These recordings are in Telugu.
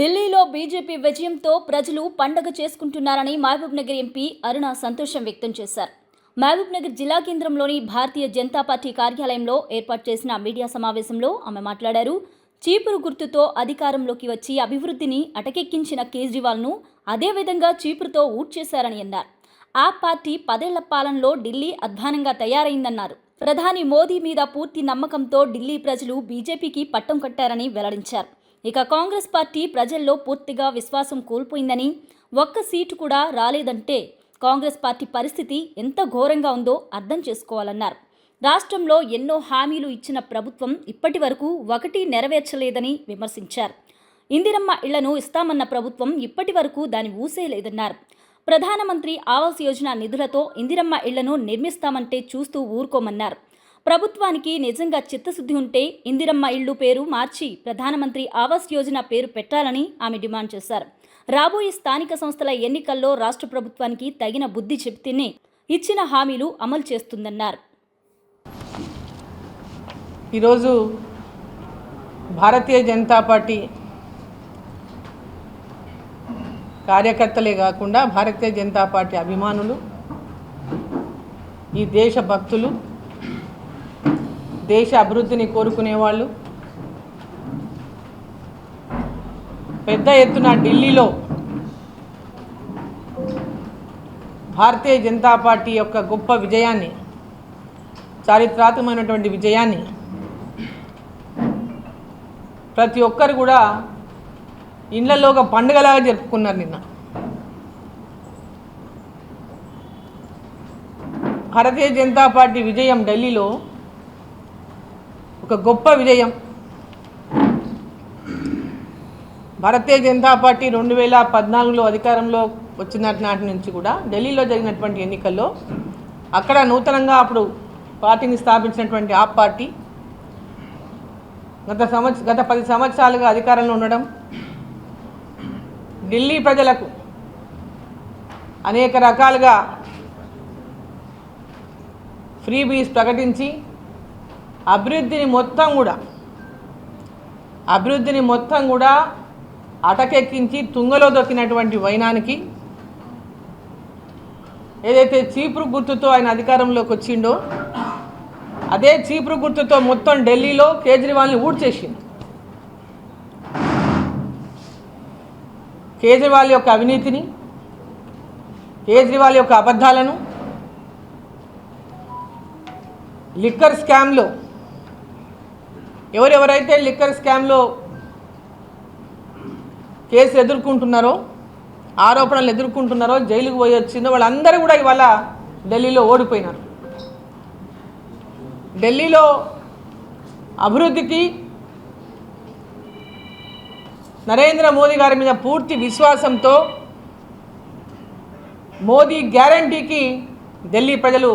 ఢిల్లీలో బీజేపీ విజయంతో ప్రజలు పండగ చేసుకుంటున్నారని మహబూబ్ నగర్ ఎంపీ అరుణ సంతోషం వ్యక్తం చేశారు. మహబూబ్ నగర్ జిల్లా కేంద్రంలోని భారతీయ జనతా పార్టీ కార్యాలయంలో ఏర్పాటు చేసిన మీడియా సమావేశంలో ఆమె మాట్లాడారు. చీపురు గుర్తుతో అధికారంలోకి వచ్చి అభివృద్ధిని అటకెక్కించిన కేజ్రీవాల్ను అదేవిధంగా చీపురుతో ఊడ్చేశారని అన్నారు. ఆ పార్టీ పదేళ్ళ పాలనలో ఢిల్లీ అధ్వానంగా తయారైందన్నారు. ప్రధాని మోదీ మీద పూర్తి నమ్మకంతో ఢిల్లీ ప్రజలు బీజేపీకి పట్టం కట్టారని వెల్లడించారు. ఇక కాంగ్రెస్ పార్టీ ప్రజల్లో పూర్తిగా విశ్వాసం కోల్పోయిందని ఒక్క సీటు కూడా రాలేదంటే కాంగ్రెస్ పార్టీ పరిస్థితి ఎంత ఘోరంగా ఉందో అర్థం చేసుకోవాలన్నారు. రాష్ట్రంలో ఎన్నో హామీలు ఇచ్చిన ప్రభుత్వం ఇప్పటి వరకు ఒకటి నెరవేర్చలేదని విమర్శించారు. ఇందిరమ్మ ఇళ్ళను ఇస్తామన్న ప్రభుత్వం ఇప్పటి వరకు దాని ఊసేలేదన్నారు. ప్రధానమంత్రి ఆవాస్ యోజన నిధులతో ఇందిరమ్మ ఇళ్ళను నిర్మిస్తామంటే చూస్తూ ఊరుకోమన్నారు. ప్రభుత్వానికి నిజంగా చిత్తశుద్ధి ఉంటే ఇందిరమ్మ ఇళ్ళు పేరు మార్చి ప్రధానమంత్రి ఆవాస్ యోజన పేరు పెట్టాలని ఆమె డిమాండ్ చేశారు. రాబోయే స్థానిక సంస్థల ఎన్నికల్లో రాష్ట్ర ప్రభుత్వానికి తగిన బుద్ధి చెబితేనే ఇచ్చిన హామీలు అమలు చేస్తుందన్నారు. ఈరోజు భారతీయ జనతా పార్టీ కార్యకర్తలే కాకుండా భారతీయ జనతా పార్టీ అభిమానులు ఈ దేశ భక్తులు దేశ అభివృద్ధిని కోరుకునేవాళ్ళు. పెద్ద ఎత్తున ఢిల్లీలో భారతీయ జనతా పార్టీ యొక్క గొప్ప విజయాన్ని చారిత్రాత్మకమైనటువంటి విజయాన్ని ప్రతి ఒక్కరు కూడా ఇళ్ళలో ఒక పండుగలాగా జరుపుకున్నారు నిన్న. భారతీయ జనతా పార్టీ విజయం ఢిల్లీలో ఒక గొప్ప విజయం. భారతీయ జనతా పార్టీ రెండు వేల పద్నాలుగులో అధికారంలో వచ్చిన నాటి నుంచి కూడా ఢిల్లీలో జరిగినటువంటి ఎన్నికల్లో అక్కడ నూతనంగా అప్పుడు పార్టీని స్థాపించినటువంటి ఆ పార్టీ గత సంవత్స గత పది సంవత్సరాలుగా అధికారంలో ఉండడం ఢిల్లీ ప్రజలకు అనేక రకాలుగా ఫ్రీ బీస్ ప్రకటించి అభివృద్ధిని మొత్తం కూడా అభివృద్ధిని మొత్తం కూడా అటకెక్కించి తుంగలో దొక్కినటువంటి వైనానికి ఏదైతే చీపురు గుర్తుతో ఆయన అధికారంలోకి వచ్చిండో అదే చీపురు గుర్తుతో మొత్తం ఢిల్లీలో కేజ్రీవాల్ని ఊడ్చేసింది. కేజ్రీవాల్ యొక్క అవినీతిని కేజ్రీవాల్ యొక్క అబద్ధాలను లిక్కర్ స్కామ్లో ఎవరెవరైతే లిక్కర్ స్కామ్లో కేసులు ఎదుర్కొంటున్నారో ఆరోపణలు ఎదుర్కొంటున్నారో జైలుకు పోయి వచ్చిందో వాళ్ళందరూ కూడా ఇవాళ ఢిల్లీలో ఓడిపోయినారు. ఢిల్లీలో అభివృద్ధికి నరేంద్ర మోదీ గారి మీద పూర్తి విశ్వాసంతో మోదీ గ్యారంటీకి ఢిల్లీ ప్రజలు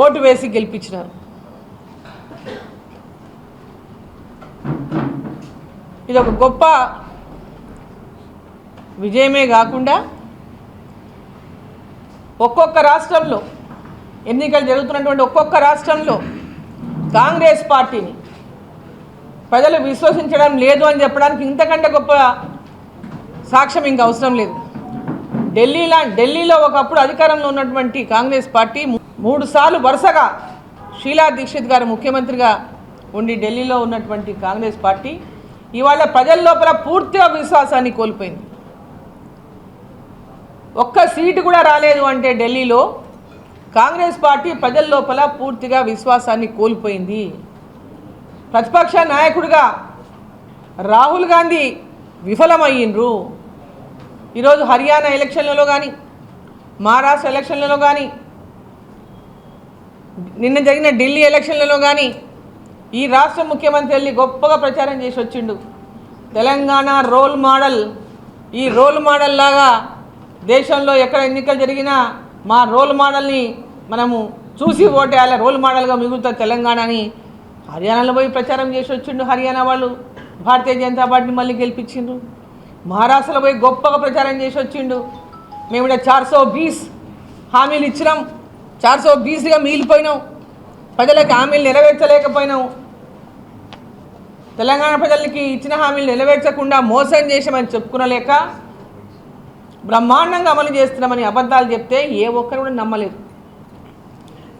ఓటు వేసి గెలిపించినారు. ఇది ఒక గొప్ప విజయమే కాకుండా ఒక్కొక్క రాష్ట్రంలో ఎన్నికలు జరుగుతున్నటువంటి ఒక్కొక్క రాష్ట్రంలో కాంగ్రెస్ పార్టీని ప్రజలు విశ్వసించడం లేదు అని చెప్పడానికి ఇంతకంటే గొప్ప సాక్ష్యం ఇంక అవసరం లేదు. ఢిల్లీలా ఢిల్లీలో ఒకప్పుడు అధికారంలో ఉన్నటువంటి కాంగ్రెస్ పార్టీ మూడు సార్లు వరుసగా షీలా దీక్షిత్ గారు ముఖ్యమంత్రిగా ఉండి ఢిల్లీలో ఉన్నటువంటి కాంగ్రెస్ పార్టీ ఇవాళ ప్రజల లోపల పూర్తిగా విశ్వాసాన్ని కోల్పోయింది. ఒక్క సీటు కూడా రాలేదు అంటే ఢిల్లీలో కాంగ్రెస్ పార్టీ ప్రజల లోపల పూర్తిగా విశ్వాసాన్ని కోల్పోయింది. ప్రతిపక్ష నాయకుడిగా రాహుల్ గాంధీ విఫలమయ్యిండ్రు. ఈరోజు హర్యానా ఎలక్షన్లలో కానీ మహారాష్ట్ర ఎలక్షన్లలో కానీ నిన్న జరిగిన ఢిల్లీ ఎలక్షన్లలో కానీ ఈ రాష్ట్ర ముఖ్యమంత్రి వెళ్ళి గొప్పగా ప్రచారం చేసి వచ్చిండు. Telangana role model. ఈ రోల్ మోడల్ లాగా దేశంలో ఎక్కడ ఎన్నికలు జరిగినా మా రోల్ మోడల్ని మనము చూసి ఓటేయాలి. రోల్ మోడల్గా మిగులుతుంది తెలంగాణ అని హర్యానాలో పోయి ప్రచారం చేసి వచ్చిండు హర్యానా వాళ్ళు. భారతీయ జనతా పార్టీని మళ్ళీ గెలిపించిండ్రు. మహారాష్ట్రలో పోయి గొప్పగా ప్రచారం చేసి వచ్చిండు. మేము ఇక్కడ చార్సో బీస్ హామీలు ఇచ్చినాం. చార్సో బీస్గా మిగిలిపోయినాం. ప్రజలకు హామీలు నెరవేర్చలేకపోయినావు. తెలంగాణ ప్రజలకి ఇచ్చిన హామీలు నెరవేర్చకుండా మోసం చేసామని చెప్పుకునలేక బ్రహ్మాండంగా అమలు చేస్తున్నామని అబద్ధాలు చెప్తే ఏ ఒక్కరు కూడా నమ్మలేదు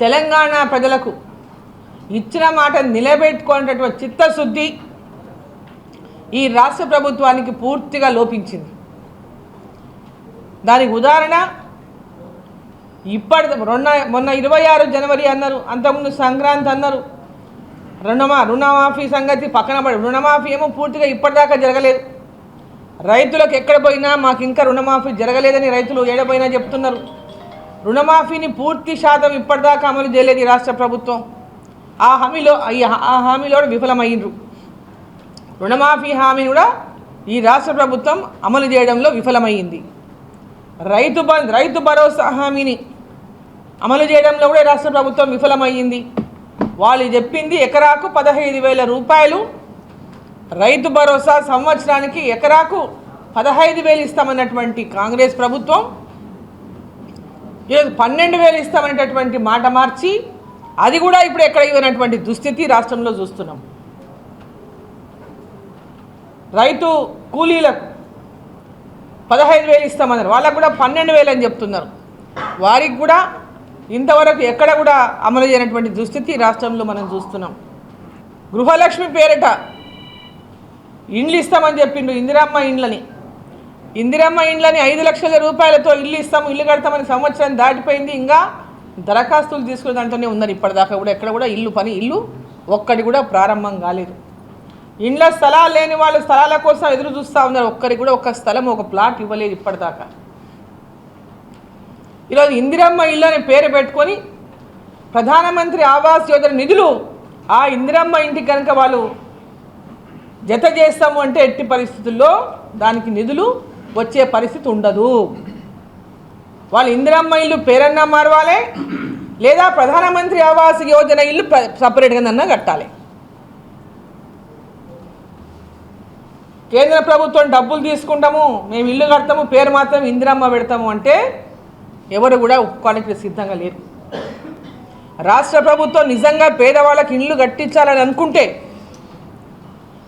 తెలంగాణ ప్రజలకు ఇచ్చిన మాట నిలబెట్టుకునేటటువంటి చిత్తశుద్ధి ఈ రాష్ట్ర ప్రభుత్వానికి పూర్తిగా లోపించింది. దానికి ఉదాహరణ ఇప్పటి రెండు మొన్న ఇరవై ఆరు జనవరి అన్నారు. అంతకుముందు సంక్రాంతి అన్నారు. రుణమా రుణమాఫీ సంగతి పక్కన పడి రుణమాఫీ ఏమో పూర్తిగా ఇప్పటిదాకా జరగలేదు. రైతులకు ఎక్కడ పోయినా మాకు ఇంకా రుణమాఫీ జరగలేదని రైతులు ఏడపోయినా చెప్తున్నారు. రుణమాఫీని పూర్తి శాతం ఇప్పటిదాకా అమలు చేయలేదు ఈ రాష్ట్ర ప్రభుత్వం. ఆ హామీలో ఈ ఆ హామీలో విఫలమైండ్రు రుణమాఫీ హామీని కూడా ఈ రాష్ట్ర ప్రభుత్వం అమలు చేయడంలో విఫలమైంది రైతు బంద్ రైతు భరోసా హామీని అమలు చేయడంలో కూడా రాష్ట్ర ప్రభుత్వం విఫలమైంది వాళ్ళు చెప్పింది ఎకరాకు పదహైదు వేల రూపాయలు. రైతు భరోసా సంవత్సరానికి ఎకరాకు పదహైదు వేలు ఇస్తామన్నటువంటి కాంగ్రెస్ ప్రభుత్వం ఈరోజు పన్నెండు వేలు ఇస్తామనేటటువంటి మాట మార్చి అది కూడా ఇప్పుడు ఎక్కడ ఇవ్వనటువంటి దుస్థితి రాష్ట్రంలో చూస్తున్నాం. రైతు కూలీలకు పదహైదు వేలు ఇస్తామన్నారు. వాళ్ళకు కూడా పన్నెండు వేలు అని చెప్తున్నారు. వారికి కూడా ఇంతవరకు ఎక్కడ కూడా అమలు చేయనటువంటి దుస్థితి రాష్ట్రంలో మనం చూస్తున్నాం. గృహలక్ష్మి పేరిట ఇండ్లు ఇస్తామని చెప్పిండు ఇందిరమ్మ ఇండ్లని. ఇందిరమ్మ ఇండ్లని ఐదు లక్షల రూపాయలతో ఇల్లు ఇస్తాము ఇల్లు కడతామని సంవత్సరం దాటిపోయింది. ఇంకా దరఖాస్తులు తీసుకునే దాంట్లోనే ఉన్నారు ఇప్పటిదాకా కూడా ఎక్కడ కూడా ఇల్లు పని ఇల్లు ఒక్కటి కూడా ప్రారంభం కాలేదు. ఇండ్ల స్థలాలు లేని వాళ్ళు స్థలాల కోసం ఎదురు చూస్తూ ఉన్నారు. ఒక్కరికి కూడా ఒక స్థలం ఒక ప్లాట్ ఇవ్వలేదు ఇప్పటిదాకా. ఈరోజు ఇందిరమ్మ ఇల్లు అనే పేరు పెట్టుకొని ప్రధానమంత్రి ఆవాస్ యోజన నిధులు ఆ ఇందిరమ్మ ఇంటికి కనుక వాళ్ళు జత చేస్తాము అంటే ఎట్టి పరిస్థితుల్లో దానికి నిధులు వచ్చే పరిస్థితి ఉండదు. వాళ్ళు ఇందిరమ్మ ఇల్లు పేరన్నా మారవాలి లేదా ప్రధానమంత్రి ఆవాస్ యోజన ఇల్లు సపరేట్గా సపరేట్గానన్నా కట్టాలి. కేంద్ర ప్రభుత్వం డబ్బులు తీసుకుంటాము మేము ఇల్లు కడతాము పేరు మాత్రం ఇందిరమ్మ పెడతాము అంటే ఎవరు కూడా ఒప్పుకోవడానికి సిద్ధంగా లేరు. రాష్ట్ర ప్రభుత్వం నిజంగా పేదవాళ్ళకి ఇల్లు కట్టించాలని అనుకుంటే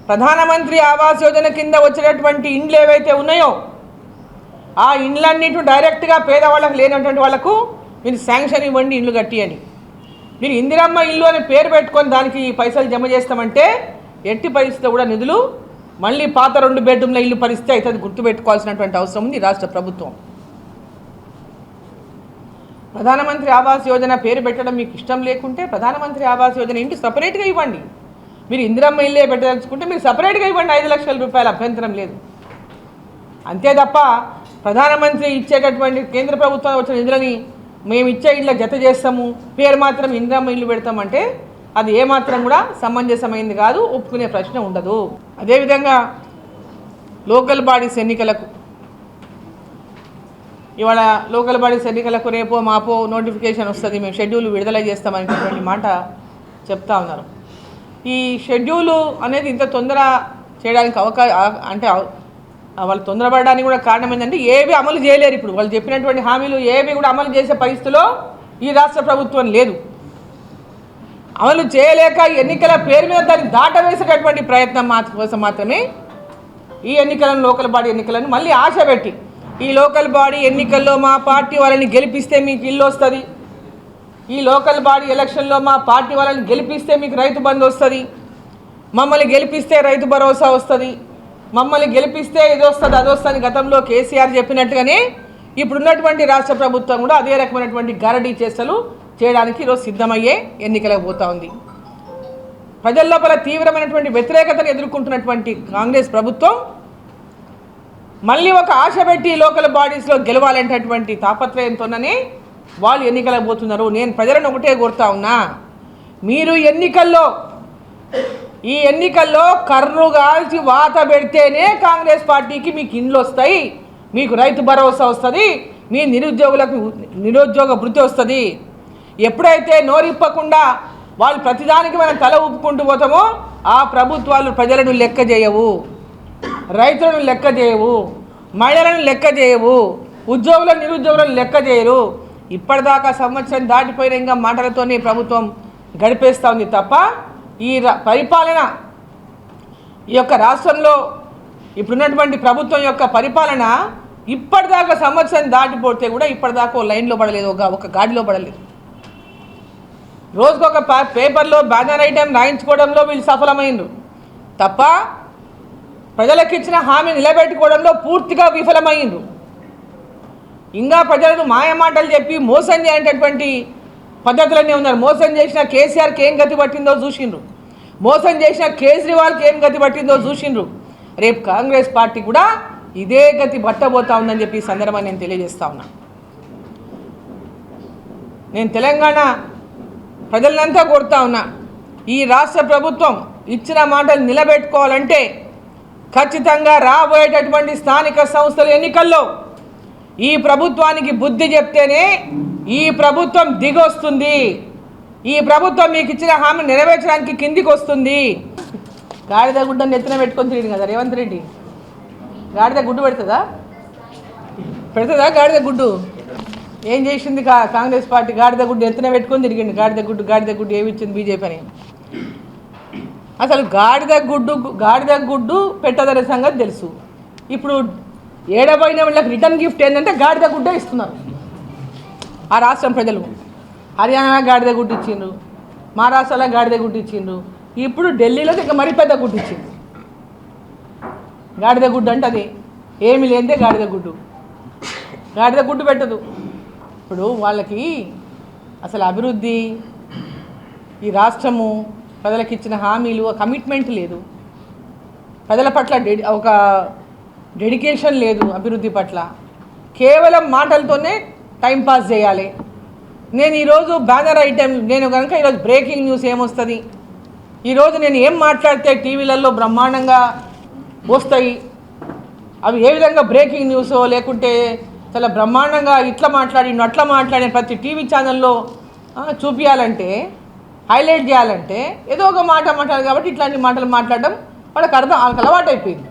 ప్రధానమంత్రి ఆవాస్ యోజన కింద వచ్చినటువంటి ఇండ్లు ఏవైతే ఉన్నాయో ఆ ఇండ్లన్నిటి డైరెక్ట్గా పేదవాళ్ళకి లేనటువంటి వాళ్ళకు మీరు శాంక్షన్ ఇవ్వండి ఇండ్లు కట్టియని మీరు ఇందిరమ్మ ఇల్లు అని పేరు పెట్టుకొని దానికి పైసలు జమ చేస్తామంటే ఎట్టి పరిస్థితి కూడా నిధులు మళ్ళీ పాత రెండు బెడ్రూమ్ల ఇల్లు పరిస్థితి అయితే అది గుర్తుపెట్టుకోవాల్సినటువంటి అవసరం ఉంది రాష్ట్ర ప్రభుత్వం. ప్రధానమంత్రి ఆవాస్ యోజన పేరు పెట్టడం మీకు ఇష్టం లేకుంటే ప్రధానమంత్రి ఆవాస్ యోజన ఇంటి సపరేట్గా ఇవ్వండి. మీరు ఇందిరమ్మ ఇల్లే పెట్టదలుచుకుంటే మీరు సపరేట్గా ఇవ్వండి. ఐదు లక్షల రూపాయల అభ్యంతరం లేదు. అంతే తప్ప ప్రధానమంత్రి ఇచ్చేటటువంటి కేంద్ర ప్రభుత్వం వచ్చిన నిధులని మేము ఇచ్చే ఇళ్ళ జత చేస్తాము. పేరు మాత్రం ఇందిరమ్మ ఇల్లు పెడతామంటే అది ఏమాత్రం కూడా సమంజసమైంది కాదు. ఒప్పుకునే ప్రశ్న ఉండదు. అదేవిధంగా లోకల్ బాడీస్ ఎన్నికలకు ఇవాళ లోకల్ బాడీస్ ఎన్నికలకు రేపో మాపో నోటిఫికేషన్ వస్తుంది మేము షెడ్యూల్ విడుదల చేస్తామనేటువంటి మాట చెప్తా ఉన్నారు. ఈ షెడ్యూలు అనేది ఇంత తొందర చేయడానికి అవకాశం అంటే వాళ్ళు తొందరపడడానికి కూడా కారణం ఏంటంటే ఏవి అమలు చేయలేరు ఇప్పుడు. వాళ్ళు చెప్పినటువంటి హామీలు ఏవి కూడా అమలు చేసే పరిస్థితిలో ఈ రాష్ట్ర ప్రభుత్వం లేదు. అమలు చేయలేక ఎన్నికల పేరు మీద దాన్ని దాటవేసేటటువంటి ప్రయత్నం కోసం మాత్రమే ఈ ఎన్నికలను లోకల్ బాడీ ఎన్నికలను మళ్ళీ ఆశ పెట్టి ఈ లోకల్ బాడీ ఎన్నికల్లో మా పార్టీ వాళ్ళని గెలిపిస్తే మీకు ఇల్లు వస్తుంది. ఈ లోకల్ బాడీ ఎలక్షన్లో మా పార్టీ వాళ్ళని గెలిపిస్తే మీకు రైతు బంధు వస్తుంది. మమ్మల్ని గెలిపిస్తే రైతు భరోసా వస్తుంది. మమ్మల్ని గెలిపిస్తే ఇది వస్తుంది అది వస్తుంది గతంలో కేసీఆర్ చెప్పినట్టుగానే ఇప్పుడున్నటువంటి రాష్ట్ర ప్రభుత్వం కూడా అదే రకమైనటువంటి గారడీ చేష్టలు చేయడానికి ఈరోజు సిద్ధమయ్యే ఎన్నికలకు పోతా ఉంది. ప్రజల లోపల తీవ్రమైనటువంటి వ్యతిరేకతను ఎదుర్కొంటున్నటువంటి కాంగ్రెస్ ప్రభుత్వం మళ్ళీ ఒక ఆశ పెట్టి లోకల్ బాడీస్లో గెలవాలంటటువంటి తాపత్రయంతోననే వాళ్ళు ఎన్నికలకు పోతున్నారు నేను ప్రజలను ఒకటే కోరుతా ఉన్నా మీరు ఎన్నికల్లో ఈ ఎన్నికల్లో కర్రు కాల్చి వాత పెడితేనే కాంగ్రెస్ పార్టీకి మీకు ఇండ్లు వస్తాయి మీకు రైతు భరోసా వస్తుంది మీ నిరుద్యోగులకు నిరుద్యోగ వృత్తి వస్తుంది. ఎప్పుడైతే నోరిప్పకుండా వాళ్ళు ప్రతిదానికి మనం తల ఊపుకుంటూ పోతామో ఆ ప్రభుత్వాలు ప్రజలను లెక్క చేయవు. రైతులను లెక్క చేయవు మహిళలను లెక్క చేయవు ఉద్యోగులను నిరుద్యోగులను లెక్క చేయరు. ఇప్పటిదాకా సంవత్సరం దాటిపోయిన ఇంకా మాటలతోనే ప్రభుత్వం గడిపేస్తూ ఉంది తప్ప ఈ ర- పరిపాలన ఈ యొక్క రాష్ట్రంలో ఇప్పుడున్నటువంటి ప్రభుత్వం యొక్క పరిపాలన ఇప్పటిదాకా సంవత్సరం దాటిపోతే కూడా ఇప్పటిదాకా లైన్లో పడలేదు ఒక ఒక గాడిలో పడలేదు. రోజుకొక పేపర్లో బ్యానర్ ఐటెం రాయించుకోవడంలో వీళ్ళు సఫలమైనరు తప్ప ప్రజలకు ఇచ్చిన హామీ నిలబెట్టుకోవడంలో పూర్తిగా విఫలమైంది ఇంకా ప్రజలను మాయమాటలు చెప్పి మోసం చేసేటటువంటి పద్ధతులన్నీ ఉన్నారు. మోసం చేసిన కేసీఆర్కి ఏం గతి పట్టిందో చూసిండ్రు. మోసం చేసిన కేజ్రీవాల్కి ఏం గతి పట్టిందో చూసిండ్రు. రేపు కాంగ్రెస్ పార్టీ కూడా ఇదే గతి పట్టబోతా ఉందని చెప్పి ఈ సందర్భాన్ని నేను తెలియజేస్తా ఉన్నా. నేను తెలంగాణ ప్రజలంతా కోరుతా ఉన్నా. ఈ రాష్ట్ర ప్రభుత్వం ఇచ్చిన మాటలు నిలబెట్టుకోవాలంటే ఖచ్చితంగా రాబోయేటటువంటి స్థానిక సంస్థల ఎన్నికల్లో ఈ ప్రభుత్వానికి బుద్ధి చెప్తేనే ఈ ప్రభుత్వం దిగొస్తుంది. ఈ ప్రభుత్వం మీకు ఇచ్చిన హామీ నెరవేర్చడానికి కిందికి వస్తుంది. గాడిద గుడ్డ నెత్తిన పెట్టుకొని తిరిగింది కదా రేవంత్ రెడ్డి. గాడిద గుడ్డు పెడుతుందా? పెడుతుందా గాడిద గుడ్డు? ఏం చేసింది కా కాంగ్రెస్ పార్టీ? గాడిద గుడ్డు ఎత్తున పెట్టుకొని తిరిగింది. గాడిద గుడ్డు గాడిద గుడ్డు ఏమి ఇచ్చింది బీజేపీ అని అసలు గాడిద గుడ్డు గాడిద గుడ్డు పెట్టదనే సంగతి తెలుసు. ఇప్పుడు ఏడబోయిన వాళ్ళకి రిటర్న్ గిఫ్ట్ ఏంటంటే గాడిద గుడ్డే ఇస్తున్నారు. ఆ రాష్ట్రం ప్రజలు. హర్యానా గాడిద గుడ్డు ఇచ్చిండ్రు. మహారాష్ట్రలో గాడిద గుడ్డు ఇచ్చిండ్రు. ఇప్పుడు ఢిల్లీలో ఇక మరి పెద్ద గుడ్డు ఇచ్చిండ్రు. గాడిద గుడ్డు అంటే అది. ఏమి లేనిదే గాడిద గుడ్డు. గాడిద గుడ్డు పెట్టదు. ఇప్పుడు వాళ్ళకి అసలు అభివృద్ధి ఈ రాష్ట్రము ప్రజలకు ఇచ్చిన హామీలు కమిట్మెంట్ లేదు. ప్రజల పట్ల డెడి ఒక డెడికేషన్ లేదు అభివృద్ధి పట్ల. కేవలం మాటలతోనే టైంపాస్ చేయాలి. నేను ఈరోజు బ్యానర్ ఐటెం నేను కనుక ఈరోజు బ్రేకింగ్ న్యూస్ ఏమొస్తుంది? ఈరోజు నేను ఏం మాట్లాడితే టీవీలలో బ్రహ్మాండంగా వస్తాయి? అవి ఏ విధంగా బ్రేకింగ్ న్యూస్ లేకుంటే చాలా బ్రహ్మాండంగా ఇట్లా మాట్లాడి అట్లా మాట్లాడే ప్రతి టీవీ ఛానల్లో చూపించాలంటే హైలైట్ చేయాలంటే ఏదో ఒక మాట మాట్లాడాలి కాబట్టి ఇట్లాంటి మాటలు మాట్లాడడం వాళ్ళకి అర్థం వాళ్ళకి అలవాటు అయిపోయింది